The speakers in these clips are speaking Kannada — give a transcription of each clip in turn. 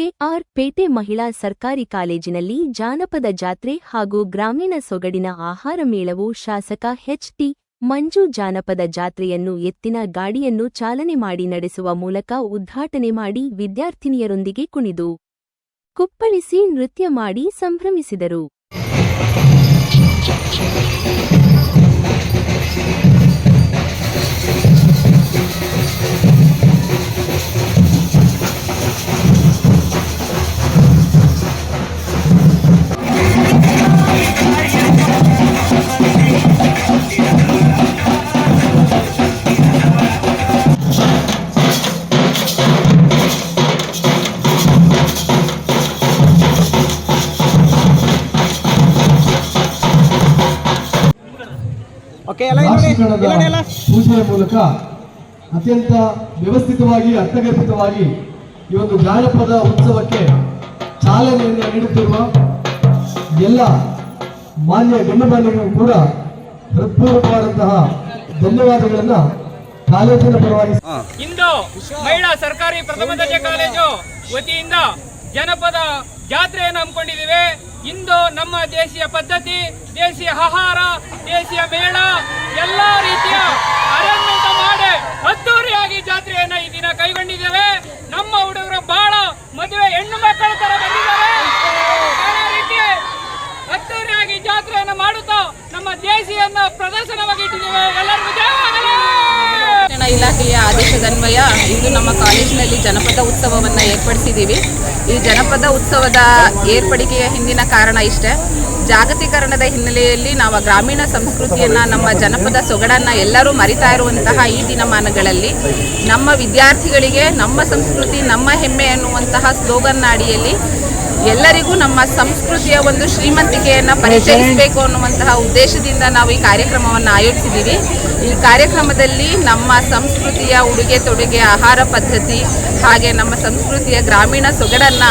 ಕೆಆರ್ ಪೇಟೆ ಮಹಿಳಾ ಸರ್ಕಾರಿ ಕಾಲೇಜಿನಲ್ಲಿ ಜಾನಪದ ಜಾತ್ರೆ ಹಾಗೂ ಗ್ರಾಮೀಣ ಸೊಗಡಿನ ಆಹಾರ ಮೇಳವು ಶಾಸಕ ಎಚ್ಟಿ ಮಂಜು ಜಾನಪದ ಜಾತ್ರೆಯನ್ನು ಎತ್ತಿನ ಗಾಡಿಯನ್ನು ಚಾಲನೆ ಮಾಡಿ ನಡೆಸುವ ಮೂಲಕ ಉದ್ಘಾಟನೆ ಮಾಡಿ ವಿದ್ಯಾರ್ಥಿನಿಯರೊಂದಿಗೆ ಕುಣಿದು ಕುಪ್ಪಳಿಸಿ ನೃತ್ಯ ಮಾಡಿ ಸಂಭ್ರಮಿಸಿದರು. ಪೂಜೆಯ ಮೂಲಕ ಅತ್ಯಂತ ವ್ಯವಸ್ಥಿತವಾಗಿ ಅರ್ಥಗರ್ಭಿತವಾಗಿ ಈ ಒಂದು ಜಾನಪದ ಉತ್ಸವಕ್ಕೆ ಚಾಲನೆಯನ್ನು ನೀಡುತ್ತಿರುವ ಎಲ್ಲ ಮಾನ್ಯ ಗಣ್ಯಮಾನ್ಯರಿಗೂ ಕೂಡ ಹೃತ್ಪೂರ್ವಕವಾದಂತಹ ಧನ್ಯವಾದಗಳನ್ನ ಕಾಲೇಜಿನ ಪರವಾಗಿ ಇಂದು ಮಹಿಳಾ ಸರ್ಕಾರಿ ಪ್ರಥಮ ದರ್ಜೆ ಕಾಲೇಜು ವತಿಯಿಂದ ಜನಪದ ಜಾತ್ರೆಯನ್ನು ಹಮ್ಮಿಕೊಂಡಿದ್ದೇವೆ. ಇಂದು ನಮ್ಮ ದೇಶೀಯ ಪದ್ಧತಿ, ದೇಶೀಯ ಆಹಾರ, ದೇಶೀಯ ಮೇಳ, ಎಲ್ಲ ರೀತಿಯ ಅರೇಂಜ್ಮೆಂಟ್ ಮಾಡಿ ಅದ್ದೂರಿಯಾಗಿ ಜಾತ್ರೆಯನ್ನು ಈ ದಿನ ಕೈಗೊಂಡಿದ್ದೇವೆ. ನಮ್ಮ ಹುಡುಗರು ಬಹಳ ಮದುವೆ ಹೆಣ್ಣು ಮಕ್ಕಳ ತರ ಬಂದಿದ್ದಾರೆ. ಅದ್ದೂರಿಯಾಗಿ ಜಾತ್ರೆಯನ್ನು ಮಾಡುತ್ತಾ ನಮ್ಮ ದೇಶಿಯನ್ನ ಪ್ರದರ್ಶನವಾಗಿ ಇಟ್ಟಿದ್ದೇವೆ ಇಲಾಖೆಯ ಆದೇಶದನ್ವಯ ಇಂದು ನಮ್ಮ ಕಾಲೇಜಿನಲ್ಲಿ ಜನಪದ ಉತ್ಸವವನ್ನು ಏರ್ಪಡಿಸಿದ್ದೀವಿ. ಈ ಜನಪದ ಉತ್ಸವದ ಏರ್ಪಡಿಕೆಯ ಹಿಂದಿನ ಕಾರಣ ಇಷ್ಟೇ. ಜಾಗತೀಕರಣದ ಹಿನ್ನೆಲೆಯಲ್ಲಿ ನಾವು ಗ್ರಾಮೀಣ ಸಂಸ್ಕೃತಿಯನ್ನು, ನಮ್ಮ ಜನಪದ ಸೊಗಡನ್ನು ಎಲ್ಲರೂ ಮರಿತಾ ಇರುವಂತಹ ಈ ದಿನಮಾನಗಳಲ್ಲಿ ನಮ್ಮ ವಿದ್ಯಾರ್ಥಿಗಳಿಗೆ ನಮ್ಮ ಸಂಸ್ಕೃತಿ, ನಮ್ಮ ಹೆಮ್ಮೆ ಅನ್ನುವಂತಹ ಸ್ಲೋಗನ್ನ ಅಡಿಯಲ್ಲಿ ಎಲ್ಲರಿಗೂ ನಮ್ಮ ಸಂಸ್ಕೃತಿಯ ಒಂದು ಶ್ರೀಮಂತಿಕೆಯನ್ನು ಪರಿಚಯಿಸಬೇಕು ಅನ್ನುವಂತಹ ಉದ್ದೇಶದಿಂದ ನಾವು ಈ ಕಾರ್ಯಕ್ರಮವನ್ನು ಆಯೋಜಿಸಿದ್ದೀವಿ. ಈ ಕಾರ್ಯಕ್ರಮದಲ್ಲಿ ನಮ್ಮ ಸಂಸ್ಕೃತಿಯ ಉಡುಗೆ ತೊಡುಗೆ ಆಹಾರ ಪದ್ಧತಿ ಹಾಗೆ ನಮ್ಮ ಸಂಸ್ಕೃತಿಯ ಗ್ರಾಮೀಣ ಸೊಗಡನ್ನು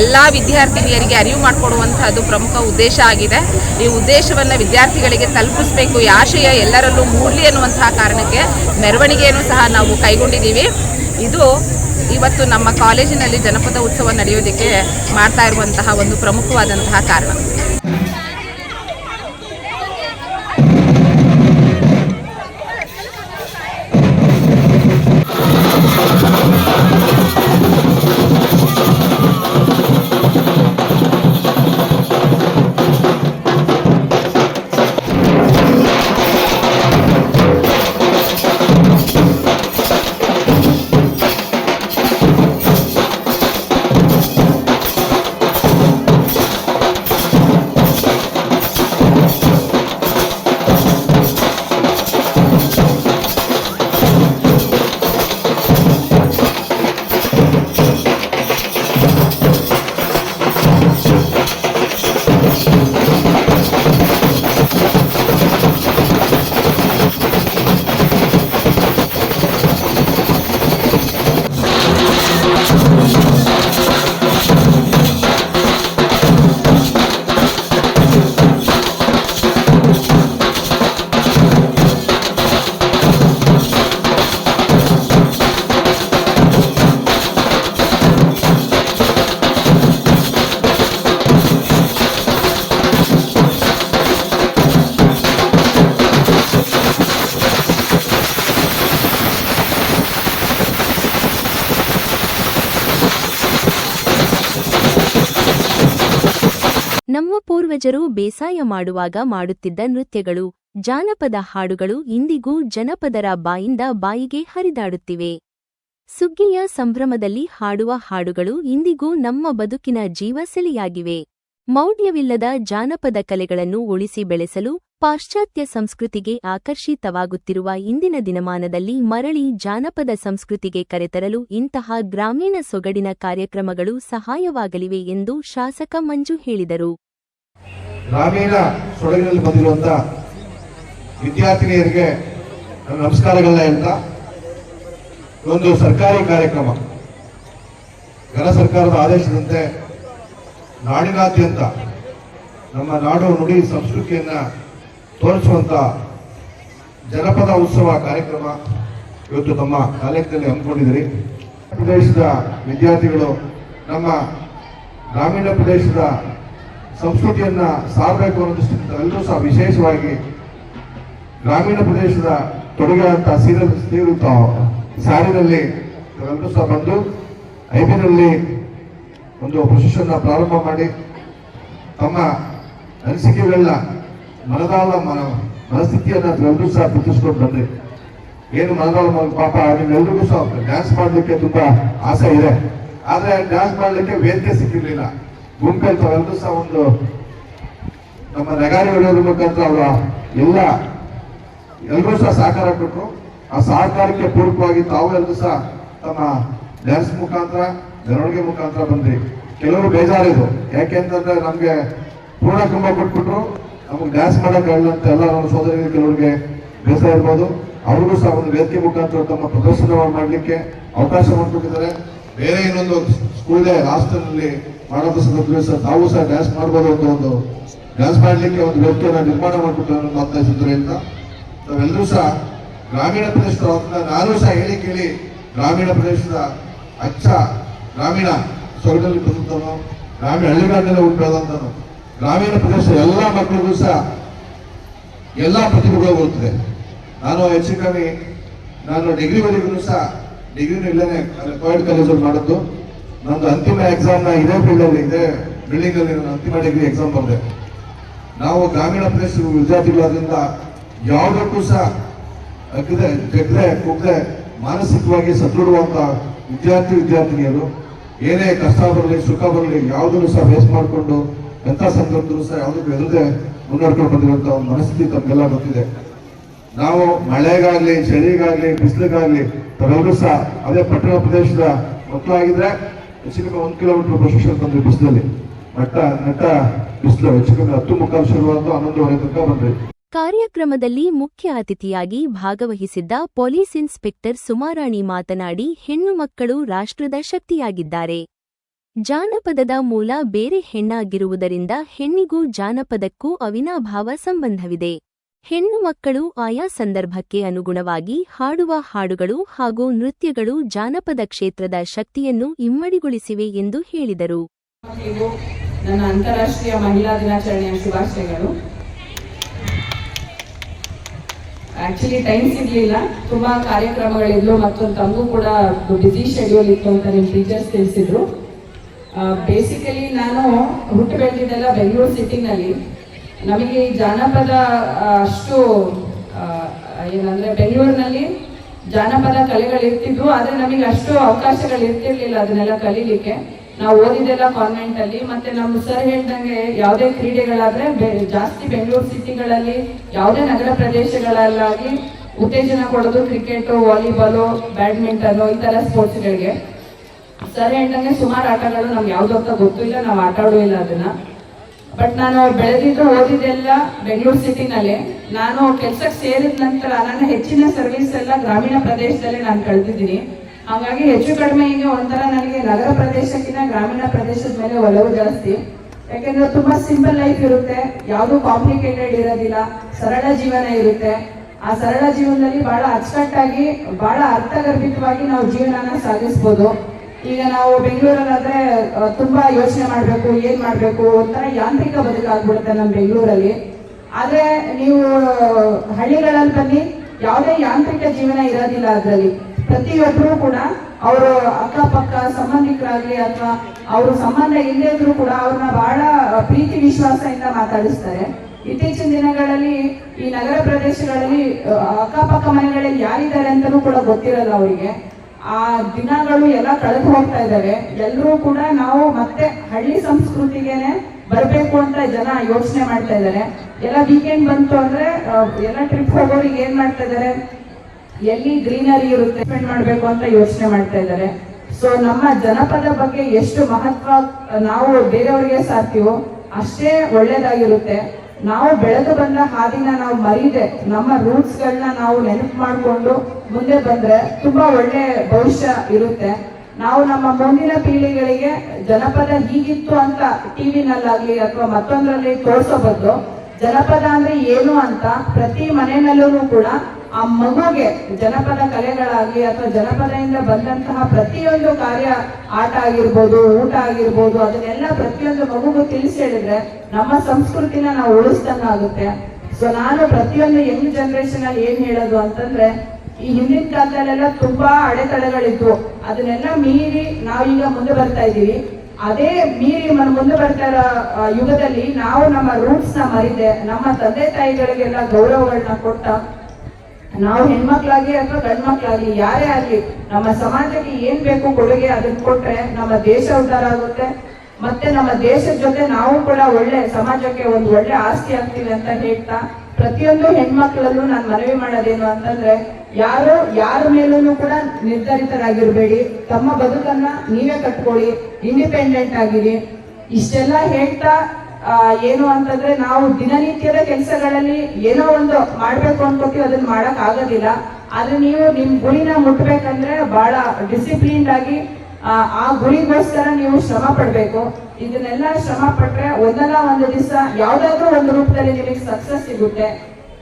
ಎಲ್ಲ ವಿದ್ಯಾರ್ಥಿನಿಯರಿಗೆ ಅರಿವು ಮಾಡಿಕೊಡುವಂತಹದ್ದು ಪ್ರಮುಖ ಉದ್ದೇಶ ಆಗಿದೆ. ಈ ಉದ್ದೇಶವನ್ನು ವಿದ್ಯಾರ್ಥಿಗಳಿಗೆ ತಲುಪಿಸಬೇಕು ಈ ಆಶಯ ಎಲ್ಲರಲ್ಲೂ ಮೂಡಲಿ ಅನ್ನುವಂತಹ ಕಾರಣಕ್ಕೆ ಮೆರವಣಿಗೆಯನ್ನು ಸಹ ನಾವು ಕೈಗೊಂಡಿದ್ದೀವಿ. ಇದು ಇವತ್ತು ನಮ್ಮ ಕಾಲೇಜಿನಲ್ಲಿ ಜನಪದ ಉತ್ಸವ ನಡೆಯೋದಕ್ಕೆ ಮಾಡ್ತಾ ಇರುವಂತಹ ಒಂದು ಪ್ರಮುಖವಾದಂತಹ ಕಾರಣ. ಪೂರ್ವಜರು ಬೇಸಾಯ ಮಾಡುವಾಗ ಮಾಡುತ್ತಿದ್ದ ನೃತ್ಯಗಳು, ಜಾನಪದ ಹಾಡುಗಳು ಇಂದಿಗೂ ಜನಪದರ ಬಾಯಿಂದ ಬಾಯಿಗೆ ಹರಿದಾಡುತ್ತಿವೆ. ಸುಗ್ಗಿಯ ಸಂಭ್ರಮದಲ್ಲಿ ಹಾಡುವ ಹಾಡುಗಳು ಇಂದಿಗೂ ನಮ್ಮ ಬದುಕಿನ ಜೀವಸೆಲೆಯಾಗಿವೆ ಮೌಢ್ಯವಿಲ್ಲದ ಜಾನಪದ ಕಲೆಗಳನ್ನು ಉಳಿಸಿ ಬೆಳೆಸಲು ಪಾಶ್ಚಾತ್ಯ ಸಂಸ್ಕೃತಿಗೆ ಆಕರ್ಷಿತವಾಗುತ್ತಿರುವ ಇಂದಿನ ದಿನಮಾನದಲ್ಲಿ ಮರಳಿ ಜಾನಪದ ಸಂಸ್ಕೃತಿಗೆ ಕರೆತರಲು ಇಂತಹ ಗ್ರಾಮೀಣ ಸೊಗಡಿನ ಕಾರ್ಯಕ್ರಮಗಳು ಸಹಾಯವಾಗಲಿವೆ ಎಂದು ಶಾಸಕ ಮಂಜು ಹೇಳಿದರು. ಗ್ರಾಮೀಣ ಸೊಡಗಿನಲ್ಲಿ ಬಂದಿರುವಂತ ವಿದ್ಯಾರ್ಥಿನಿಯರಿಗೆ ನನ್ನ ನಮಸ್ಕಾರಗಳನ್ನ ಹೇಳ್ತಾ, ಒಂದು ಸರ್ಕಾರಿ ಕಾರ್ಯಕ್ರಮ, ಘನ ಸರ್ಕಾರದ ಆದೇಶದಂತೆ ನಾಡಿನಾದ್ಯಂತ ನಮ್ಮ ನಾಡು ನುಡಿ ಸಂಸ್ಕೃತಿಯನ್ನ ತೋರಿಸುವಂತ ಜನಪದ ಉತ್ಸವ ಕಾರ್ಯಕ್ರಮ ಇವತ್ತು ನಮ್ಮ ಕಾಲೇಜಿನಲ್ಲಿ ಹಮ್ಮಿಕೊಂಡಿದ್ದೀರಿ. ಪ್ರದೇಶದ ವಿದ್ಯಾರ್ಥಿಗಳು, ನಮ್ಮ ಗ್ರಾಮೀಣ ಪ್ರದೇಶದ ಸಂಸ್ಕೃತಿಯನ್ನ ಸಾರಬೇಕು ಅನ್ನೋ ದೃಷ್ಟಿಯಿಂದ ಎಲ್ಲರೂ ಸಹ ವಿಶೇಷವಾಗಿ ಗ್ರಾಮೀಣ ಪ್ರದೇಶದ ತೊಡಗಿದಂತ ಸೀರೆ ಸೀರು ಸಾರಿನಲ್ಲಿ ಎಲ್ಲರೂ ಸಹ ಬಂದು ಐಬಿನಲ್ಲಿ ಒಂದು ಪ್ರೊಸೆಷನ್ನ ಪ್ರಾರಂಭ ಮಾಡಿ ತಮ್ಮ ಅನಿಸಿಕೆಗಳೆಲ್ಲ ಮನದಾಳ ಮನಸ್ಥಿತಿಯನ್ನ ಎಲ್ಲರೂ ಸಹ ಪ್ರತಿಸ್ಕೊಂಡು ಬಂದ್ರಿ ಏನು ಮನದಾಳ ಪಾಪ, ನಿಮ್ಮೆಲ್ರಿಗೂ ಸಹ ಡ್ಯಾನ್ಸ್ ಮಾಡಲಿಕ್ಕೆ ತುಂಬಾ ಆಸೆ ಇದೆ. ಆದರೆ ಡ್ಯಾನ್ಸ್ ಮಾಡಲಿಕ್ಕೆ ವೇದಿಕೆ ಸಿಕ್ಕಿರ್ಲಿಲ್ಲ. ಗುಂಪಲ್ಲಿ ತಾವೆಲ್ಲರೂ ಸಹ ಒಂದು ನಮ್ಮ ನಗಾರಿ ಹೊಡೆಯೋದ್ರ ಮುಖಾಂತರ ಅವರ ಎಲ್ಲ ಎಲ್ಲರೂ ಸಹ ಸಹಕಾರ ಕೊಟ್ಟರು ಆ ಸಹಕಾರಕ್ಕೆ ಪೂರ್ವಕವಾಗಿ ತಾವು ಎಲ್ಲರೂ ಸಹ ತಮ್ಮ ಡ್ಯಾನ್ಸ್ ಮುಖಾಂತರ, ಮೆರವಣಿಗೆ ಮುಖಾಂತರ ಬಂದ್ರಿ ಕೆಲವರು ಬೇಜಾರಿದ್ರು. ಯಾಕೆಂತಂದ್ರೆ ನಮಗೆ ಪೂರ್ಣ ಕುಂಭ ಕೊಟ್ಬಿಟ್ರು. ನಮಗೆ ಡ್ಯಾನ್ಸ್ ಮಾಡೋಕ್ಕಾಗಲ್ಲ ಅಂತ ಎಲ್ಲ ನಮ್ಮ ಸೋದರಿಗೆ ಕೆಲವರಿಗೆ ಬೇಸರ ಇರ್ಬೋದು. ಅವ್ರಿಗೂ ಸಹ ಒಂದು ವೇದಿಕೆ ಮುಖಾಂತರ ತಮ್ಮ ಪ್ರದರ್ಶನವನ್ನು ಮಾಡಲಿಕ್ಕೆ ಅವಕಾಶ ಮಾಡಿಕೊಟ್ಟಿದ್ದಾರೆ. ಬೇರೆ ಇನ್ನೊಂದು ಸ್ಕೂಲ್ ಡೇ ಹಾಸ್ಟೆಲ್ನಲ್ಲಿ ಮಾಡೋದ್ರ ಸಂದರ್ಭದಲ್ಲಿ ಸಹ ತಾವು ಸಹ ಡ್ಯಾನ್ಸ್ ಮಾಡ್ಬೋದು ಅಂತ ಒಂದು ಡ್ಯಾನ್ಸ್ ಮಾಡಲಿಕ್ಕೆ ಒಂದು ವೇದಿಕೆಯನ್ನು ನಿರ್ಮಾಣ ಮಾಡಿಬಿಟ್ಟು ತಾವೆಲ್ಲರೂ ನಾವೆಲ್ಲರೂ ಸಹ ಗ್ರಾಮೀಣ ಪ್ರದೇಶದ ನಾನು ಸಹ ಹೇಳಿ ಕೇಳಿ ಗ್ರಾಮೀಣ ಪ್ರದೇಶದ ಅಚ್ಚ ಗ್ರಾಮೀಣ ಸೊಗಡಲ್ಲಿ ಬಂದಂತನು ಗ್ರಾಮೀಣ ಹಳ್ಳಿಗಳನ್ನೆಲ್ಲ ಹುಟ್ಟು ಬೆಳೆದಂತನು ಗ್ರಾಮೀಣ ಪ್ರದೇಶದ ಎಲ್ಲ ಮಕ್ಕಳಿಗೂ ಸಹ ಎಲ್ಲ ಪ್ರತಿಭೆಗಳು ಬರುತ್ತದೆ. ನಾನು ಹೆಚ್ಚು ಕಮ್ಮಿ ನಾನು ಡಿಗ್ರಿವರೆಗೂ ಸಹ ಡಿಗ್ರಿನೂ ಇಲ್ಲೇ ಕೋವಿಡ್ ಕಾಲೇಜಲ್ಲಿ ಮಾಡಿದ್ದು. ನಂದು ಅಂತಿಮ ಎಕ್ಸಾಮ್ನ ಇದೇ ಫೀಲ್ಡಲ್ಲಿ ಇದೇ. ಬಿಲ್ಡಿಂಗಲ್ಲಿ ನಾನು ಅಂತಿಮ ಡಿಗ್ರಿ ಎಕ್ಸಾಮ್ ಬಂದೆ. ನಾವು ಗ್ರಾಮೀಣ ಪ್ರದೇಶದ ವಿದ್ಯಾರ್ಥಿಗಳಾದ್ರಿಂದ ಯಾವುದಕ್ಕೂ ಸಹ ಅಗ್ಗದೆ, ಜಗ್ಗದೆ, ಕುಗ್ಗದೆ ಮಾನಸಿಕವಾಗಿ ಸದೃಢವಂತ ವಿದ್ಯಾರ್ಥಿ, ವಿದ್ಯಾರ್ಥಿನಿಯರು, ಏನೇ ಕಷ್ಟ ಬರಲಿ, ಸುಖ ಬರಲಿ, ಯಾವುದನ್ನು ಸಹ ಫೇಸ್ ಮಾಡಿಕೊಂಡು ಎಂಥ ಸಂದರ್ಭದಲ್ಲೂ ಸಹ ಯಾವುದಕ್ಕೂ ಎದುರದೆ ಮುನ್ನಡ್ಕೊಂಡು ಬಂದಿರುವಂತ ಒಂದು ಮನಸ್ಥಿತಿ ತಮಗೆಲ್ಲ ಗೊತ್ತಿದೆ ನಾವು ಮಳೆಗಾಗ್ಲಿ, ಚಳಿಗಾಗಲಿ, ಬಿಸಿಲಿಗಾಗಲಿ ತಾವೆಲ್ಲರೂ ಸಹ ಅದೇ ಪಟ್ಟಣ ಪ್ರದೇಶದ ಮಕ್ಕಳಾಗಿದ್ರೆ ಹೆಚ್ಚು ಒಂದು ಕಿಲೋಮೀಟರ್ ಪ್ರೊಸೆಷನ್ ಬಂದ್ರಿ ಬಿಸಿಲಲ್ಲಿ. ನಟ್ಟ ನಟ್ಟ ಬಿಸಿಲು ಹೆಚ್ಚು ಕಮ್ಮಿ ಹತ್ತು ಮುಕ್ಕಾಲು ಶುರುವಾದ್ದು ಹನ್ನೊಂದುವರೆ ತನಕ ಬಂದ್ರಿ ಕಾರ್ಯಕ್ರಮದಲ್ಲಿ ಮುಖ್ಯ ಅತಿಥಿಯಾಗಿ ಭಾಗವಹಿಸಿದ್ದ ಪೊಲೀಸ್ ಇನ್ಸ್ಪೆಕ್ಟರ್ ಸುಮಾರಾಣಿ ಮಾತನಾಡಿ ಹೆಣ್ಣು ಮಕ್ಕಳು ರಾಷ್ಟ್ರದ ಶಕ್ತಿಯಾಗಿದ್ದಾರೆ. ಜಾನಪದದ ಮೂಲ ಬೇರೆ ಹೆಣ್ಣಾಗಿರುವುದರಿಂದ ಹೆಣ್ಣಿಗೂ ಜಾನಪದಕ್ಕೂ ಅವಿನಾಭಾವ ಸಂಬಂಧವಿದೆ. ಹೆಣ್ಣು ಮಕ್ಕಳು ಆಯಾ ಸಂದರ್ಭಕ್ಕೆ ಅನುಗುಣವಾಗಿ ಹಾಡುವ ಹಾಡುಗಳು ಹಾಗೂ ನೃತ್ಯಗಳು ಜಾನಪದ ಕ್ಷೇತ್ರದ ಶಕ್ತಿಯನ್ನು ಇಮ್ಮಡಿಗೊಳಿಸಿವೆ ಎಂದು ಹೇಳಿದರು. ನನ್ನ ಅಂತಾರಾಷ್ಟ್ರೀಯ ಮಹಿಳಾ ದಿನಾಚರಣೆಯ ಶುಭಾಶಯಗಳು. ಆಕ್ಚುಲಿ ಟೈಮ್ ಸಿಗ್ಲಿಲ್ಲ. ತುಂಬಾ ಕಾರ್ಯಕ್ರಮಗಳಿದ್ರು ಮತ್ತು ತಮಗೂ ಕೂಡ ಬಿಸಿ ಶೆಡ್ಯೂಲ್ ಇತ್ತು ಅಂತ ನಿಮ್ಮ ಟೀಚರ್ಸ್ ತಿಳಿಸಿದ್ರು. ಬೇಸಿಕಲಿ ನಾನು ಹುಟ್ಟು ಬೆಳೆದಿದ್ದೆಲ್ಲ ಬೆಂಗಳೂರು ಸಿಟಿನಲ್ಲಿ ನಮಗೆ ಈ ಜಾನಪದ ಅಷ್ಟು ಏನಂದ್ರೆ ಬೆಂಗಳೂರಿನಲ್ಲಿ ಜಾನಪದ ಕಲೆಗಳು ಆದರೆ ನಮಗೆ ಅಷ್ಟು ಅವಕಾಶಗಳು ಇರ್ತಿರ್ಲಿಲ್ಲ ಅದನ್ನೆಲ್ಲ ಕಲೀಲಿಕ್ಕೆ. ನಾವು ಓದಿದ್ದೆಲ್ಲ ಕಾನ್ವೆಂಟ್ ಅಲ್ಲಿ, ಮತ್ತೆ ನಮ್ಮ ಸರ್ ಹೇಳ್ದಂಗೆ ಯಾವುದೇ ಕ್ರೀಡೆಗಳಾದ್ರೆ ಜಾಸ್ತಿ ಬೆಂಗಳೂರು ಸಿಟಿಗಳಲ್ಲಿ ಯಾವುದೇ ನಗರ ಪ್ರದೇಶಗಳಲ್ಲಾಗಿ ಉತ್ತೇಜನ ಕೊಡೋದು ಕ್ರಿಕೆಟ್, ವಾಲಿಬಾಲು, ಬ್ಯಾಡ್ಮಿಂಟನ್, ಈ ಥರ ಸ್ಪೋರ್ಟ್ಸ್ಗಳಿಗೆ ಸರ್ ಹೇಳ್ದಂಗೆ ಸುಮಾರು ಆಟಗಳು ನಮ್ಗೆ ಯಾವ್ದು ಅಂತ ಗೊತ್ತೂ ಇಲ್ಲ ನಾವು ಆಟ ಆಡೂ ಇಲ್ಲ ಅದನ್ನ. ಬಟ್ ನಾನು ಬೆಳೆದಿದ್ದು ಓದಿದ್ದೆಲ್ಲ ಬೆಂಗಳೂರು ಸಿಟಿನಲ್ಲಿ ನಾನು ಕೆಲ್ಸಕ್ಕೆ ಸೇರಿದ ನಂತರ ನನ್ನ ಹೆಚ್ಚಿನ ಸರ್ವಿಸ್ ಎಲ್ಲ ಗ್ರಾಮೀಣ ಪ್ರದೇಶದಲ್ಲೇ ನಾನು ಕಳೆದಿದ್ದೀನಿ. ಹಾಗಾಗಿ ಹೆಚ್ಚು ಕಡಿಮೆ ಈಗ ಒಂಥರ ನನಗೆ ನಗರ ಪ್ರದೇಶಕ್ಕಿಂತ ಗ್ರಾಮೀಣ ಪ್ರದೇಶದ ಮೇಲೆ ಒಲವು ಜಾಸ್ತಿ. ಯಾಕೆಂದ್ರೆ ತುಂಬಾ ಸಿಂಪಲ್ ಲೈಫ್ ಇರುತ್ತೆ. ಯಾವುದು ಕಾಂಪ್ಲಿಕೇಟೆಡ್ ಇರೋದಿಲ್ಲ. ಸರಳ ಜೀವನ ಇರುತ್ತೆ. ಆ ಸರಳ ಜೀವನದಲ್ಲಿ ಬಹಳ ಅಚ್ಚುಕಟ್ಟಾಗಿ ಬಹಳ ಅರ್ಥಗರ್ಭಿತವಾಗಿ ನಾವು ಜೀವನನ ಸಾಗಿಸ್ಬೋದು. ಈಗ ನಾವು ಬೆಂಗಳೂರಲ್ಲಾದ್ರೆ ತುಂಬಾ ಯೋಚನೆ ಮಾಡ್ಬೇಕು, ಏನ್ ಮಾಡ್ಬೇಕು ಒಂಥರ ಯಾಂತ್ರಿಕ ಬದುಕಾಗ್ಬಿಡುತ್ತೆ ನಮ್ಮ ಬೆಂಗಳೂರಲ್ಲಿ. ಆದ್ರೆ ನೀವು ಹಳ್ಳಿಗಳಲ್ಲಿ ಬನ್ನಿ, ಯಾವುದೇ ಯಾಂತ್ರಿಕ ಜೀವನ ಇರೋದಿಲ್ಲ ಅದರಲ್ಲಿ. ಪ್ರತಿಯೊಬ್ಬರೂ ಕೂಡ ಅವರು ಅಕ್ಕಪಕ್ಕ ಸಂಬಂಧಿಕರಾಗ್ಲಿ ಅಥವಾ ಅವರು ಸಂಬಂಧ ಇಲ್ಲದೇ ಇದ್ರು ಕೂಡ ಅವ್ರನ್ನ ಬಹಳ ಪ್ರೀತಿ ವಿಶ್ವಾಸದಿಂದ ಮಾತಾಡಿಸ್ತಾರೆ. ಇತ್ತೀಚಿನ ದಿನಗಳಲ್ಲಿ ಈ ನಗರ ಪ್ರದೇಶಗಳಲ್ಲಿ ಅಕ್ಕಪಕ್ಕ ಮನೆಗಳಲ್ಲಿ ಯಾರಿದ್ದಾರೆ ಅಂತಲೂ ಕೂಡ ಗೊತ್ತಿರಲ್ಲ ಅವರಿಗೆ. ಆ ದಿನಗಳು ಎಲ್ಲ ಕಳೆದು ಹೋಗ್ತಾ ಇದ್ದಾವೆ. ಎಲ್ಲರೂ ಕೂಡ ನಾವು ಮತ್ತೆ ಹಳ್ಳಿ ಸಂಸ್ಕೃತಿಗೆನೆ ಬರಬೇಕು ಅಂತ ಜನ ಯೋಚನೆ ಮಾಡ್ತಾ ಇದ್ದಾರೆ. ಎಲ್ಲ ವೀಕೆಂಡ್ ಬಂತು ಅಂದ್ರೆ ಎಲ್ಲ ಟ್ರಿಪ್ ಹೋಗೋರಿಗೆ ಏನ್ ಮಾಡ್ತಾ ಇದ್ದಾರೆ? ಎಲ್ಲಿ ಗ್ರೀನರಿ ಇರುತ್ತೆ ಸ್ಪೆಂಡ್ ಮಾಡ್ಬೇಕು ಅಂತ ಯೋಚನೆ ಮಾಡ್ತಾ ಇದ್ದಾರೆ. ಸೊ ನಮ್ಮ ಜನಪದ ಬಗ್ಗೆ ಎಷ್ಟು ಮಹತ್ವ ನಾವು ಬೇರೆಯವ್ರಿಗೆ ಸಾರ್ತೀವೋ ಅಷ್ಟೇ ಒಳ್ಳೇದಾಗಿರುತ್ತೆ. ನಾವು ಬೆಳೆದು ಬಂದ ಹಾದಿನ ನಾವು ಮರೀದೆ ನಮ್ಮ ರೂಟ್ಸ್ ಗಳನ್ನ ನಾವು ನೆನಪು ಮಾಡಿಕೊಂಡು ಮುಂದೆ ಬಂದ್ರೆ ತುಂಬಾ ಒಳ್ಳೆ ಭವಿಷ್ಯ ಇರುತ್ತೆ. ನಾವು ನಮ್ಮ ಮುಂದಿನ ಪೀಳಿಗೆಗಳಿಗೆ ಜನಪದ ಹೀಗಿತ್ತು ಅಂತ ಟಿವಿನಲ್ಲಾಗ್ಲಿ ಅಥವಾ ಮತ್ತೊಂದರಲ್ಲಿ ತೋರಿಸೋ ಬದಲು ಜನಪದ ಅಂದ್ರೆ ಏನು ಅಂತ ಪ್ರತಿ ಮನೆಯಲ್ಲೂ ಕೂಡ ಆ ಮಗುಗೆ ಜನಪದ ಕಲೆಗಳಾಗಿ ಅಥವಾ ಜನಪದದಿಂದ ಬಂದಂತಹ ಪ್ರತಿಯೊಂದು ಕಾರ್ಯ ಆಟ ಆಗಿರ್ಬೋದು, ಊಟ ಆಗಿರ್ಬೋದು, ಅದನ್ನೆಲ್ಲ ಪ್ರತಿಯೊಂದು ಮಗುಗೂ ತಿಳಿಸಿ ಹೇಳಿದ್ರೆ ನಮ್ಮ ಸಂಸ್ಕೃತಿನ ನಾವು ಉಳಿಸ್ದಂಗ ಆಗುತ್ತೆ ಸೊ ನಾನು ಪ್ರತಿಯೊಂದು ಯಂಗ್ ಜನರೇಷನ್ ಅಲ್ಲಿ ಏನ್ ಹೇಳೋದು ಅಂತಂದ್ರೆ, ಈ ಹಿಂದಿನ ಕಾಲದಲ್ಲೆಲ್ಲ ತುಂಬಾ ಅಡೆತಡೆಗಳಿದ್ವು. ಅದನ್ನೆಲ್ಲ ಮೀರಿ ನಾವೀಗ ಮುಂದೆ ಬರ್ತಾ ಇದ್ದೀವಿ. ಅದೇ ಮೀರಿ ಮುಂದೆ ಬರ್ತಾ ಇರೋ ಯುಗದಲ್ಲಿ ನಾವು ನಮ್ಮ ರೂಟ್ಸ್ನ ಮರಿದೆ, ನಮ್ಮ ತಂದೆ ತಾಯಿಗಳಿಗೆಲ್ಲ ಗೌರವಗಳನ್ನ ಕೊಟ್ಟ ನಾವು ಹೆಣ್ಮಕ್ಳಾಗಿ ಅಥವಾ ಗಂಡ್ ಮಕ್ಳಾಗ್ಲಿ ಯಾರೇ ಆಗ್ಲಿ, ನಮ್ಮ ಸಮಾಜಕ್ಕೆ ಏನ್ ಬೇಕು ಕೊಡುಗೆ ಅದನ್ನ ಕೊಟ್ರೆ ನಮ್ಮ ದೇಶ ಉದ್ಧಾರ ಆಗುತ್ತೆ. ಮತ್ತೆ ನಮ್ಮ ದೇಶದ ಜೊತೆ ನಾವು ಕೂಡ ಒಳ್ಳೆ, ಸಮಾಜಕ್ಕೆ ಒಂದು ಒಳ್ಳೆ ಆಸ್ತಿ ಆಗ್ತೀವಿ ಅಂತ ಹೇಳ್ತಾ, ಪ್ರತಿಯೊಂದು ಹೆಣ್ಮಕ್ಳಲ್ಲೂ ನಾನು ಮನವಿ ಮಾಡೋದೇನು ಅಂತಂದ್ರೆ, ಯಾರು, ಯಾರ ಮೇಲೂ ಕೂಡ ನಿರ್ಧರಿತರಾಗಿರ್ಬೇಡಿ. ತಮ್ಮ ಬದುಕನ್ನ ನೀವೇ ಕಟ್ಕೊಳ್ಳಿ ಇಂಡಿಪೆಂಡೆಂಟ್ ಆಗಿರಿ. ಇಷ್ಟೆಲ್ಲ ಹೇಳ್ತಾ ಏನು ಅಂತಂದ್ರೆ ನಾವು ದಿನನಿತ್ಯದ ಕೆಲಸಗಳಲ್ಲಿ ಏನೋ ಒಂದು ಮಾಡ್ಬೇಕು ಅನ್ಕೋತೀವಿ ಅದನ್ನ ಮಾಡಕ್ ಆಗೋದಿಲ್ಲ. ಆದ್ರೆ ನೀವು ನಿಮ್ ಗುರಿನ ಮುಟ್ಬೇಕಂದ್ರೆ ಬಹಳ ಡಿಸಿಪ್ಲಿನ್ಡ್ ಆಗಿ ಆ, ಗುರಿಗೋಸ್ಕರ ನೀವು ಶ್ರಮ ಪಡ್ಬೇಕು. ಇದನ್ನೆಲ್ಲ ಶ್ರಮ ಪಟ್ರೆ ಒಂದಲ್ಲ ಒಂದು ದಿವಸ ಯಾವ್ದಾದ್ರು ಒಂದು ರೂಪದಲ್ಲಿ ನಿಮಗೆ ಸಕ್ಸಸ್ ಸಿಗುತ್ತೆ.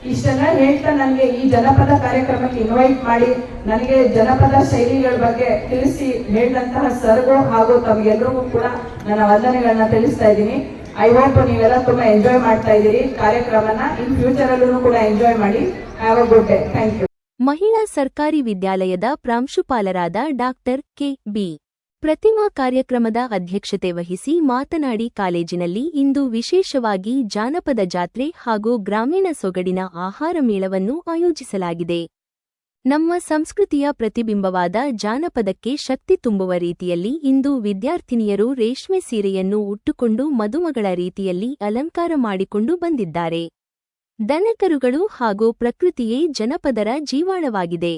ಇಷ್ಟೆಲ್ಲ ಹೇಳ್ತಾ ನನಗೆ ಈ ಜನಪದ ಕಾರ್ಯಕ್ರಮಕ್ಕೆ ಇನ್ವೈಟ್ ಮಾಡಿ ನನಗೆ ಜನಪದ ಶೈಲಿಗಳ ಬಗ್ಗೆ ತಿಳಿಸಿ ಹೇಳಿದಂತಹ ಸರ್ಗೂ ಹಾಗೂ ತಮ್ಗೆಲ್ರಿಗೂ ಕೂಡ ನನ್ನ ವಂದನೆಗಳನ್ನ ತಿಳಿಸ್ತಾ ಇದ್ದೀನಿ. ಐ ಹೋಪ್ ನೀವೆಲ್ಲ ತುಂಬಾ ಎಂಜಾಯ್ ಮಾಡ್ತಾ ಇದ್ದೀರಿ ಕಾರ್ಯಕ್ರಮನ. ಇನ್ ಫ್ಯೂಚರ್ ಅಲ್ಲೂ ಕೂಡ ಎಂಜಾಯ್ ಮಾಡಿ. Have a good day thank you ಮಹಿಳಾ ಸರ್ಕಾರಿ ವಿದ್ಯಾಲಯದ ಪ್ರಾಂಶುಪಾಲರಾದ ಡಾಕ್ಟರ್ ಕೆ ಬಿ. ಪ್ರತಿಮಾ ಕಾರ್ಯಕ್ರಮದ ಅಧ್ಯಕ್ಷತೆ ವಹಿಸಿ ಮಾತನಾಡಿ ಕಾಲೇಜಿನಲ್ಲಿ ಇಂದು ವಿಶೇಷವಾಗಿ ಜಾನಪದ ಜಾತ್ರೆ ಹಾಗೂ ಗ್ರಾಮೀಣ ಸೊಗಡಿನ ಆಹಾರ ಮೇಳವನ್ನು ಆಯೋಜಿಸಲಾಗಿದೆ. ನಮ್ಮ ಸಂಸ್ಕೃತಿಯ ಪ್ರತಿಬಿಂಬವಾದ ಜಾನಪದಕ್ಕೆ ಶಕ್ತಿ ತುಂಬುವ ರೀತಿಯಲ್ಲಿ ಇಂದು ವಿದ್ಯಾರ್ಥಿನಿಯರು ರೇಷ್ಮೆ ಸೀರೆಯನ್ನು ಉಟ್ಟುಕೊಂಡು ಮದುಮಗಳ ರೀತಿಯಲ್ಲಿ ಅಲಂಕಾರ ಮಾಡಿಕೊಂಡು ಬಂದಿದ್ದಾರೆ. ದನಕರುಗಳು ಹಾಗೂ ಪ್ರಕೃತಿಯೇ ಜನಪದರ ಜೀವಾಳವಾಗಿದೆ.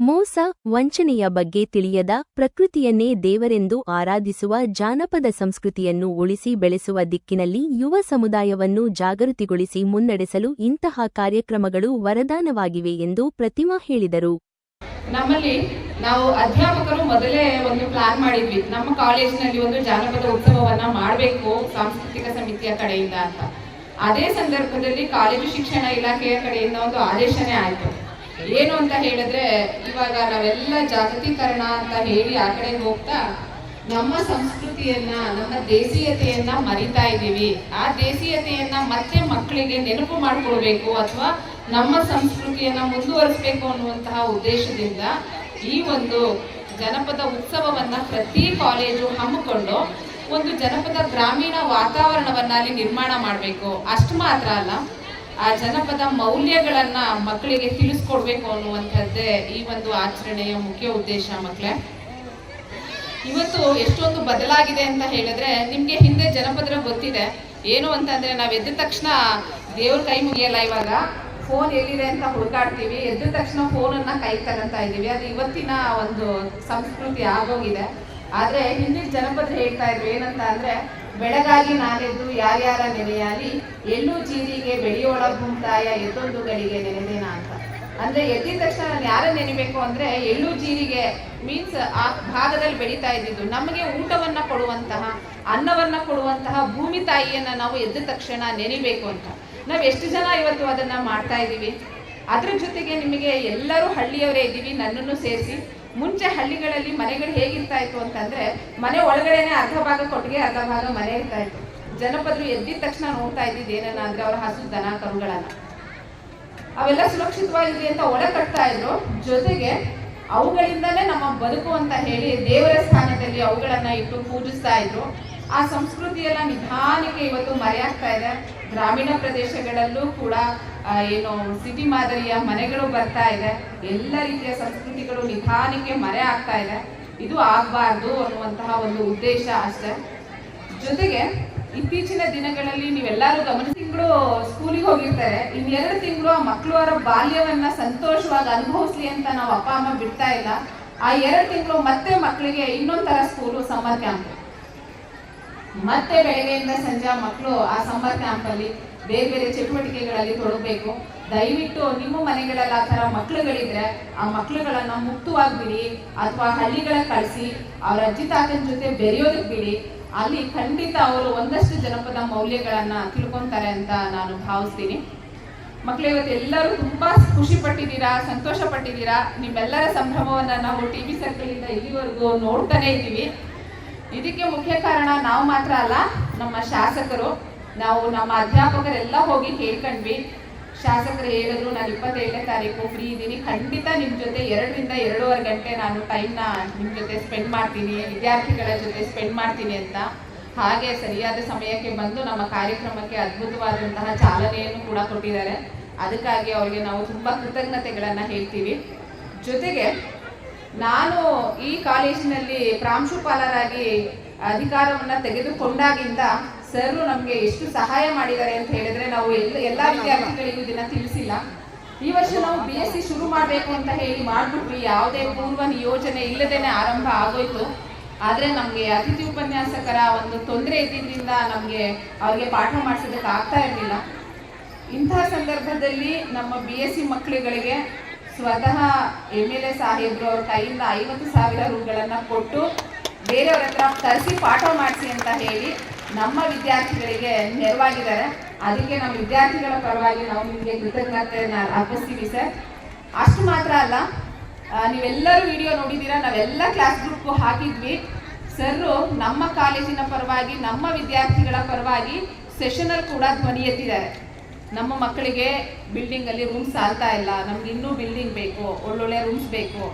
ಮೋಸ ವಂಚನೆಯ ಬಗ್ಗೆ ತಿಳಿಯದ ಪ್ರಕೃತಿಯನ್ನೇ ದೇವರೆಂದು ಆರಾಧಿಸುವ ಜಾನಪದ ಸಂಸ್ಕೃತಿಯನ್ನು ಉಳಿಸಿ ಬೆಳೆಸುವ ದಿಕ್ಕಿನಲ್ಲಿ ಯುವ ಸಮುದಾಯವನ್ನು ಜಾಗೃತಿಗೊಳಿಸಿ ಮುನ್ನಡೆಸಲು ಇಂತಹ ಕಾರ್ಯಕ್ರಮಗಳು ವರದಾನವಾಗಿವೆ ಎಂದು ಪ್ರತಿಮಾ ಹೇಳಿದರು. ನಮ್ಮಲ್ಲಿ ನಾವು ಅಧ್ಯಾಪಕರು ಮೊದಲೇ ಒಂದು ಪ್ಲಾನ್ ಮಾಡಿದ್ವಿ. ನಮ್ಮ ಕಾಲೇಜಿನಲ್ಲಿ ಒಂದು ಜಾನಪದ ಉತ್ಸವವನ್ನ ಮಾಡಬೇಕು ಸಾಂಸ್ಕೃತಿಕ ಸಮಿತಿಯ ಕಡೆಯಿಂದ ಅಂತ. ಅದೇ ಸಂದರ್ಭದಲ್ಲಿ ಕಾಲೇಜು ಶಿಕ್ಷಣ ಇಲಾಖೆಯ ಕಡೆಯಿಂದ ಒಂದು ಆದೇಶನೇ ಆಯ್ತು. ಏನು ಅಂತ ಹೇಳಿದ್ರೆ ಇವಾಗ ನಾವೆಲ್ಲ ಜಾಗತೀಕರಣ ಅಂತ ಹೇಳಿ ಆ ಕಡೆ ಹೋಗ್ತಾ ನಮ್ಮ ಸಂಸ್ಕೃತಿಯನ್ನ, ನಮ್ಮ ದೇಸೀಯತೆಯನ್ನ ಮರಿತಾ ಇದ್ದೀವಿ. ಆ ದೇಸೀಯತೆಯನ್ನ ಮತ್ತೆ ಮಕ್ಕಳಿಗೆ ನೆನಪು ಮಾಡಿಕೊಡ್ಬೇಕು ಅಥವಾ ನಮ್ಮ ಸಂಸ್ಕೃತಿಯನ್ನ ಮುಂದುವರಿಸಬೇಕು ಅನ್ನುವಂತಹ ಉದ್ದೇಶದಿಂದ ಈ ಒಂದು ಜನಪದ ಉತ್ಸವವನ್ನ ಪ್ರತಿ ಕಾಲೇಜು ಹಮ್ಮಿಕೊಂಡು ಒಂದು ಜನಪದ ಗ್ರಾಮೀಣ ವಾತಾವರಣವನ್ನ ಅಲ್ಲಿ ನಿರ್ಮಾಣ ಮಾಡಬೇಕು. ಅಷ್ಟು ಮಾತ್ರ ಅಲ್ಲ ಆ ಜನಪದ ಮೌಲ್ಯಗಳನ್ನ ಮಕ್ಕಳಿಗೆ ತಿಳಿಸ್ಕೊಡ್ಬೇಕು ಅನ್ನುವಂಥದ್ದೇ ಈ ಒಂದು ಆಚರಣೆಯ ಮುಖ್ಯ ಉದ್ದೇಶ ಮಕ್ಕಳೇ ಇವತ್ತು ಎಷ್ಟೊಂದು ಬದಲಾಗಿದೆ ಅಂತ ಹೇಳಿದ್ರೆ ನಿಮ್ಗೆ ಹಿಂದೆ ಜನಪದರ ಗೊತ್ತಿದೆ. ಏನು ಅಂತಂದ್ರೆ ನಾವು ಎದ್ದ ತಕ್ಷಣ ದೇವ್ರ ಕೈ ಮುಗಿಯಲ್ಲ ಇವಾಗ. ಫೋನ್ ಎಲ್ಲಿದೆ ಅಂತ ಹುಡುಕಾಡ್ತೀವಿ. ಎದ್ದ ತಕ್ಷಣ ಫೋನನ್ನ ಕೈ ತಗಂತ ಇದ್ದೀವಿ. ಅದು ಇವತ್ತಿನ ಒಂದು ಸಂಸ್ಕೃತಿ ಆಗೋಗಿದೆ. ಆದ್ರೆ ಹಿಂದಿನ ಜನಪದ ಹೇಳ್ತಾ ಇದ್ರು ಏನಂತ ಅಂದ್ರೆ ಬೆಳಗಾಗಿ ನಾನೆದ್ದು ಯಾರ್ಯಾರ ನೆನೆಯಾಲಿ ಎಳ್ಳು ಜೀರಿಗೆ ಬೆಳೆಯೋಳ ಭೂಮ್ತಾಯ ಎದ್ದೊಂದು ಗಳಿಗೆ ನೆನೆದೇನ ಅಂತ. ಅಂದ್ರೆ ಎದ್ದಿದ ತಕ್ಷಣ ನಾನು ಯಾರ ನೆನಿಬೇಕು ಅಂದ್ರೆ ಎಳ್ಳು ಜೀರಿಗೆ ಮೀನ್ಸ್ ಆ ಭಾಗದಲ್ಲಿ ಬೆಳೀತಾ ಇದ್ದಿದ್ದು. ನಮಗೆ ಊಟವನ್ನ ಕೊಡುವಂತಹ, ಅನ್ನವನ್ನ ಕೊಡುವಂತಹ ಭೂಮಿ ತಾಯಿಯನ್ನ ನಾವು ಎದ್ದ ತಕ್ಷಣ ನೆನಿಬೇಕು ಅಂತ. ನಾವ್ ಎಷ್ಟು ಜನ ಇವತ್ತು ಅದನ್ನ ಮಾಡ್ತಾ ಇದ್ದೀವಿ ಅದ್ರ ಜೊತೆಗೆ ನಿಮಗೆ ಎಲ್ಲರೂ ಹಳ್ಳಿಯವರೇ ಇದ್ದೀವಿ ನನ್ನನ್ನು ಸೇರಿಸಿ. ಮುಂಚೆ ಹಳ್ಳಿಗಳಲ್ಲಿ ಮನೆಗಳು ಹೇಗಿರ್ತಾ ಇತ್ತು ಅಂತಂದ್ರೆ, ಮನೆ ಒಳಗಡೆನೆ ಅರ್ಧ ಭಾಗ ಕೊಟ್ಟಿಗೆ, ಅರ್ಧ ಭಾಗ ಮನೆ ಇರ್ತಾ ಇತ್ತು. ಜನಪದರು ಎದ್ದಿದ ತಕ್ಷಣ ನೋಡ್ತಾ ಇದ್ದಿದ್ದು ಏನನ್ನ ಅಂದ್ರೆ ಅವರ ಹಸು ದನ, ಕರುಗಳನ್ನ. ಅವೆಲ್ಲ ಸುರಕ್ಷಿತವಾಗಿದೆ ಅಂತ ಒಳ ಕಟ್ತಾ ಇದ್ರು. ಜೊತೆಗೆ ಅವುಗಳಿಂದಲೇ ನಮ್ಮ ಬದುಕು ಅಂತ ಹೇಳಿ ದೇವರ ಸ್ಥಾನದಲ್ಲಿ ಅವುಗಳನ್ನ ಇಟ್ಟು ಪೂಜಿಸ್ತಾ ಇದ್ರು. ಆ ಸಂಸ್ಕೃತಿಯೆಲ್ಲ ನಿಧಾನಕ್ಕೆ ಇವತ್ತು ಮರೆಯಾಗ್ತಾ ಇದೆ. ಗ್ರಾಮೀಣ ಪ್ರದೇಶಗಳಲ್ಲೂ ಕೂಡ ಏನು ಸಿಟಿ ಮಾದರಿಯ ಮನೆಗಳು ಬರ್ತಾ ಇದೆ. ಎಲ್ಲ ರೀತಿಯ ಸಂಸ್ಕೃತಿಗಳು ನಿಧಾನಕ್ಕೆ ಮರೆ ಆಗ್ತಾ ಇದೆ. ಇದು ಆಗಬಾರ್ದು ಅನ್ನುವಂತಹ ಒಂದು ಉದ್ದೇಶ ಅಷ್ಟೇ. ಜೊತೆಗೆ ಇತ್ತೀಚಿನ ದಿನಗಳಲ್ಲಿ ನೀವೆಲ್ಲರೂ ಗಮನ ತಿಂಗಳು ಸ್ಕೂಲಿಗೆ ಹೋಗಿರ್ತಾರೆ. ಇನ್ನೆರಡು ತಿಂಗಳು ಆ ಮಕ್ಕಳು ಅವರ ಬಾಲ್ಯವನ್ನ ಸಂತೋಷವಾಗಿ ಅನುಭವಿಸ್ಲಿ ಅಂತ ನಾವು ಅಪ್ಪ, ಅಮ್ಮ ಬಿಡ್ತಾ ಇಲ್ಲ. ಆ ಎರಡು ತಿಂಗಳು ಮತ್ತೆ ಮಕ್ಕಳಿಗೆ ಇನ್ನೊಂಥರ ಸ್ಕೂಲು, ಸಮ್ಮರ್ ಕ್ಯಾಂಪ್. ಮತ್ತೆ ಬೆಳಗ್ಗೆಯಿಂದ ಸಂಜೆ ಮಕ್ಕಳು ಆ ಸಮ್ಮರ್ ಕ್ಯಾಂಪ್ ಅಲ್ಲಿ ಬೇರೆ ಬೇರೆ ಚಟುವಟಿಕೆಗಳಲ್ಲಿ ತೊಡಗಬೇಕು. ದಯವಿಟ್ಟು ನಿಮ್ಮ ಮನೆಗಳಲ್ಲಿ ಆ ಥರ ಮಕ್ಕಳುಗಳಿದ್ರೆ ಆ ಮಕ್ಕಳುಗಳನ್ನ ಮುಕ್ತವಾಗಿ ಬಿಡಿ, ಅಥವಾ ಹಳ್ಳಿಗಳ ಕಳಿಸಿ, ಅವರ ಅಜ್ಜಿ ತಾತನ ಜೊತೆ ಬೆರೆಯೋದಕ್ಕೆ ಬಿಡಿ. ಅಲ್ಲಿ ಖಂಡಿತ ಅವರು ಒಂದಷ್ಟು ಜನಪದ ಮೌಲ್ಯಗಳನ್ನ ತಿಳ್ಕೊಂತಾರೆ ಅಂತ ನಾನು ಭಾವಿಸ್ತೀನಿ. ಮಕ್ಕಳು ಇವತ್ತು ಎಲ್ಲರೂ ತುಂಬಾ ಖುಷಿ ಪಟ್ಟಿದ್ದೀರಾ, ಸಂತೋಷ ಪಟ್ಟಿದ್ದೀರಾ? ನಿಮ್ಮೆಲ್ಲರ ಸಂಭ್ರಮವನ್ನ ನಾವು ಟಿ ವಿ ಸರ್ಕಲ್ ಇಂದ ಇಲ್ಲಿವರೆಗೂ ನೋಡ್ತಾನೆ ಇದ್ದೀವಿ. ಇದಕ್ಕೆ ಮುಖ್ಯ ಕಾರಣ ನಾವು ಮಾತ್ರ ಅಲ್ಲ, ನಮ್ಮ ಶಾಸಕರು. ನಾವು ನಮ್ಮ ಅಧ್ಯಾಪಕರೆಲ್ಲ ಹೋಗಿ ಕೇಳ್ಕಂಡ್ವಿ ಶಾಸಕರು ಹೇಳಿದ್ರು, ನಾನು ಇಪ್ಪತ್ತೇಳನೇ ತಾರೀಕು ಫ್ರೀ ಇದ್ದೀನಿ. ಖಂಡಿತ ನಿಮ್ಮ ಜೊತೆ ಎರಡರಿಂದ ಎರಡೂವರೆ ಗಂಟೆ ನಾನು ಟೈಮ್ನ ನಿಮ್ಮ ಜೊತೆ ಸ್ಪೆಂಡ್ ಮಾಡ್ತೀನಿ, ವಿದ್ಯಾರ್ಥಿಗಳ ಜೊತೆ ಸ್ಪೆಂಡ್ ಮಾಡ್ತೀನಿ ಅಂತ. ಹಾಗೆ ಸರಿಯಾದ ಸಮಯಕ್ಕೆ ಬಂದು ನಮ್ಮ ಕಾರ್ಯಕ್ರಮಕ್ಕೆ ಅದ್ಭುತವಾದಂತಹ ಚಾಲನೆಯನ್ನು ಕೂಡ ಕೊಟ್ಟಿದ್ದಾರೆ. ಅದಕ್ಕಾಗಿ ಅವರಿಗೆ ನಾವು ತುಂಬ ಕೃತಜ್ಞತೆಗಳನ್ನು ಹೇಳ್ತೀವಿ. ಜೊತೆಗೆ ನಾನು ಈ ಕಾಲೇಜಿನಲ್ಲಿ ಪ್ರಾಂಶುಪಾಲರಾಗಿ ಅಧಿಕಾರವನ್ನು ತೆಗೆದುಕೊಂಡಾಗಿಂದ ಸರ್ ನಮಗೆ ಎಷ್ಟು ಸಹಾಯ ಮಾಡಿದ್ದಾರೆ ಅಂತ ಹೇಳಿದ್ರೆ ನಾವು ಎಲ್ಲ ಎಲ್ಲ ವಿದ್ಯಾರ್ಥಿಗಳಿಗೂ ಇದನ್ನ ತಿಳಿಸಿಲ್ಲ. ಈ ವರ್ಷ ನಾವು ಬಿ ಎಸ್ ಸಿ ಶುರು ಮಾಡಬೇಕು ಅಂತ ಹೇಳಿ ಮಾಡಿಬಿಟ್ವಿ. ಯಾವುದೇ ಪೂರ್ವ ನಿಯೋಜನೆ ಇಲ್ಲದೇನೆ ಆರಂಭ ಆಗೋಯ್ತು. ಆದರೆ ನಮಗೆ ಅತಿಥಿ ಉಪನ್ಯಾಸಕರ ಒಂದು ತೊಂದರೆ ಇದ್ದಿದ್ದರಿಂದ ನಮಗೆ ಅವ್ರಿಗೆ ಪಾಠ ಮಾಡಿಸೋದಕ್ಕೆ ಆಗ್ತಾ ಇರಲಿಲ್ಲ. ಇಂತಹ ಸಂದರ್ಭದಲ್ಲಿ ನಮ್ಮ ಬಿ ಎಸ್ ಸಿ ಮಕ್ಕಳುಗಳಿಗೆ ಸ್ವತಃ ಎಂ ಎಲ್ ಎ ಸಾಹೇಬ್ರು ಅವ್ರ ಕೈಯಿಂದ ಐವತ್ತು ಸಾವಿರ ರೂಗಳನ್ನು ಕೊಟ್ಟು ಬೇರೆಯವ್ರ ಹತ್ರ ತರಿಸಿ ಪಾಠ ಮಾಡಿಸಿ ಅಂತ ಹೇಳಿ ನಮ್ಮ ವಿದ್ಯಾರ್ಥಿಗಳಿಗೆ ನೆರವಾಗಿದ್ದಾರೆ. ಅದಕ್ಕೆ ನಮ್ಮ ವಿದ್ಯಾರ್ಥಿಗಳ ಪರವಾಗಿ ನಾವು ನಿಮಗೆ ಕೃತಜ್ಞತೆಯನ್ನು ಅರ್ಪಿಸ್ತೀವಿ ಸರ್. ಅಷ್ಟು ಮಾತ್ರ ಅಲ್ಲ ನೀವೆಲ್ಲರೂ ವಿಡಿಯೋ ನೋಡಿದ್ದೀರಾ? ನಾವೆಲ್ಲ ಕ್ಲಾಸ್ ಗ್ರೂಪ್ಗೂ ಹಾಕಿದ್ವಿ. ಸರ್ರು, ನಮ್ಮ ಕಾಲೇಜಿನ ಪರವಾಗಿ, ನಮ್ಮ ವಿದ್ಯಾರ್ಥಿಗಳ ಪರವಾಗಿ ಸೆಷನಲ್ಲಿ ಕೂಡ ಧ್ವನಿ ಎತ್ತಿದ್ದಾರೆ. ನಮ್ಮ ಮಕ್ಕಳಿಗೆ ಬಿಲ್ಡಿಂಗಲ್ಲಿ ರೂಮ್ಸ್ ಸಾಲ್ತಾ ಇಲ್ಲ. ನಮ್ಗೆ ಇನ್ನೂ ಬಿಲ್ಡಿಂಗ್ ಬೇಕು, ಒಳ್ಳೊಳ್ಳೆ ರೂಮ್ಸ್ ಬೇಕು.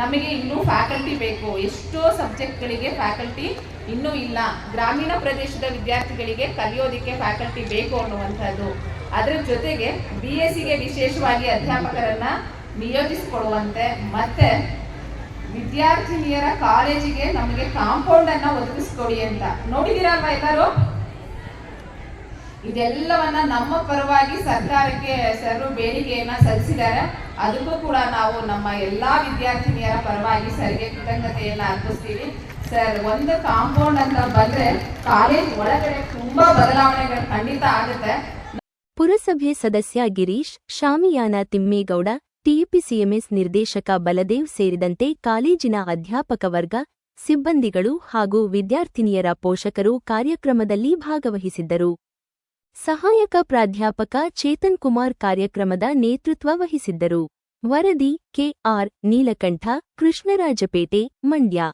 ನಮಗೆ ಇನ್ನೂ ಫ್ಯಾಕಲ್ಟಿ ಬೇಕು. ಎಷ್ಟೋ ಸಬ್ಜೆಕ್ಟ್ಗಳಿಗೆ ಫ್ಯಾಕಲ್ಟಿ ಇನ್ನೂ ಇಲ್ಲ. ಗ್ರಾಮೀಣ ಪ್ರದೇಶದ ವಿದ್ಯಾರ್ಥಿಗಳಿಗೆ ಕಲಿಯೋದಕ್ಕೆ ಫ್ಯಾಕಲ್ಟಿ ಬೇಕು ಅನ್ನುವಂಥದ್ದು. ಅದರ ಜೊತೆಗೆ ಬಿ ಎಸ್ ಸಿಗೆ ವಿಶೇಷವಾಗಿ ಅಧ್ಯಾಪಕರನ್ನು ನಿಯೋಜಿಸಿಕೊಡುವಂತೆ ಮತ್ತೆ ವಿದ್ಯಾರ್ಥಿನಿಯರ ಕಾಲೇಜಿಗೆ ನಮಗೆ ಕಾಂಪೌಂಡ್ ಅನ್ನ ಒದಗಿಸ್ಕೊಡಿ ಅಂತ. ನೋಡಿದ್ದೀರಲ್ವಾ ಎಲ್ಲರೂ? ಇದೆಲ್ಲವನ್ನ ನಮ್ಮ ಪರವಾಗಿ ಸರ್ಕಾರಕ್ಕೆ ಸರ್ ಬೇಡಿಕೆಯನ್ನ ಸಲ್ಲಿಸಿದ್ದಾರೆ. ಅದಕ್ಕೂ ಕೂಡ ನಾವು ನಮ್ಮ ಎಲ್ಲಾ ವಿದ್ಯಾರ್ಥಿನಿಯರ ಪರವಾಗಿ ಸರ್ಗೆ ಕೃತಜ್ಞತೆಯನ್ನ ಅರ್ಪಿಸ್ತೀವಿ. ಸರ್, ಒಂದು ಕಾಂಪೌಂಡ್ ಅಂತ ಬಂದ್ರೆ ಕಾಲೇಜ್ ಒಳಗಡೆ ತುಂಬಾ ಬದಲಾವಣೆಗಳು ಖಂಡಿತ ಆಗುತ್ತೆ. ಪುರಸಭೆ ಸದಸ್ಯ ಗಿರೀಶ್, ಶಾಮಿಯಾನ ತಿಮ್ಮೇಗೌಡ ಟಿಇಪಿಸಿಎಂಎಸ್ ನಿರ್ದೇಶಕ ಬಲದೇವ್ ಸೇರಿದಂತೆ ಕಾಲೇಜಿನ ಅಧ್ಯಾಪಕ ವರ್ಗ, ಸಿಬ್ಬಂದಿಗಳು ಹಾಗೂ ವಿದ್ಯಾರ್ಥಿನಿಯರ ಪೋಷಕರು ಕಾರ್ಯಕ್ರಮದಲ್ಲಿ ಭಾಗವಹಿಸಿದ್ದರು. ಸಹಾಯಕ ಪ್ರಾಧ್ಯಾಪಕ ಚೇತನ್ ಕುಮಾರ್ ಕಾರ್ಯಕ್ರಮದ ನೇತೃತ್ವ ವಹಿಸಿದ್ದರು. ವರದಿ ಕೆಆರ್ ನೀಲಕಂಠ ಕೃಷ್ಣರಾಜಪೇಟೆ ಮಂಡ್ಯ.